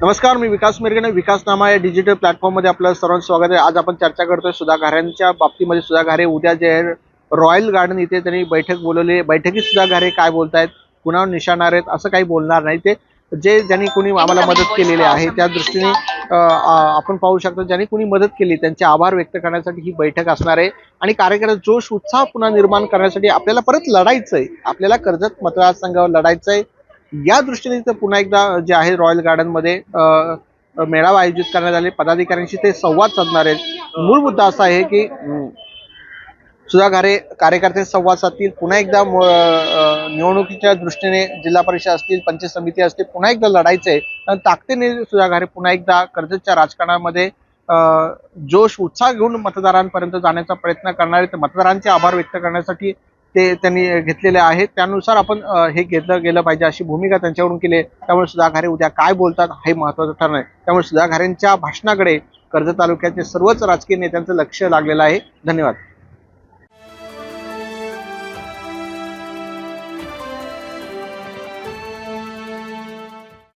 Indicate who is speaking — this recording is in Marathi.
Speaker 1: नमस्कार मी विकास मिरगणे विकासनामा या डिजिटल प्लॅटफॉर्ममध्ये आपलं सर्वांचं स्वागत आहे. आज आपण चर्चा करतोय सुधा घाऱ्यांच्या बाबतीमध्ये. सुधा घारे उद्या जे आहे, रॉयल गार्डन इथे त्यांनी बैठक बोलवली आहे. बैठकीत सुधा घारे काय बोलतायत? कुणावर निशाणार आहेत असं काही बोलणार नाही ते. जे ज्यांनी कोणी आम्हाला मदत केलेली आहे त्या दृष्टीने आपण पाहू शकतो ज्यांनी कोणी मदत केली त्यांचे आभार व्यक्त करण्यासाठी ही बैठक असणार आहे. आणि कार्यक्रमात जोश उत्साह पुन्हा निर्माण करण्यासाठी आपल्याला परत लढायचंय. आपल्याला कर्जत मतदारसंघावर लढायचंय. या दृष्टीने तर पुन्हा एकदा जे आहे रॉयल गार्डनमध्ये मेळावा आयोजित करण्यात आले. पदाधिकाऱ्यांशी ते संवाद साधणार आहेत. मूळ मुद्दा असा आहे की सुद्धा सुधा कार्यकर्ते संवाद साधतील. पुन्हा एकदा निवडणुकीच्या दृष्टीने जिल्हा परिषद असतील पंचायत समिती असतील पुन्हा एकदा लढायचंय. आणि ताकदीने सुद्धा घारे पुन्हा एकदा कर्जतच्या राजकारणामध्ये जोश उत्साह घेऊन मतदारांपर्यंत जाण्याचा प्रयत्न करणार आहेत. मतदारांचे आभार व्यक्त करण्यासाठी ते त्यांनी घेतलेले आहेत. त्यानुसार आपण हे घेतलं गेलं पाहिजे अशी भूमिका त्यांच्याकडून केली त्यामुळे सुधाघारे उद्या काय बोलतात हे महत्वाचं ठरणार आहे. त्यामुळे सुधाघारेंच्या भाषणाकडे कर्जत तालुक्याचे सर्वच राजकीय नेत्यांचं लक्ष लागलेलं आहे. धन्यवाद.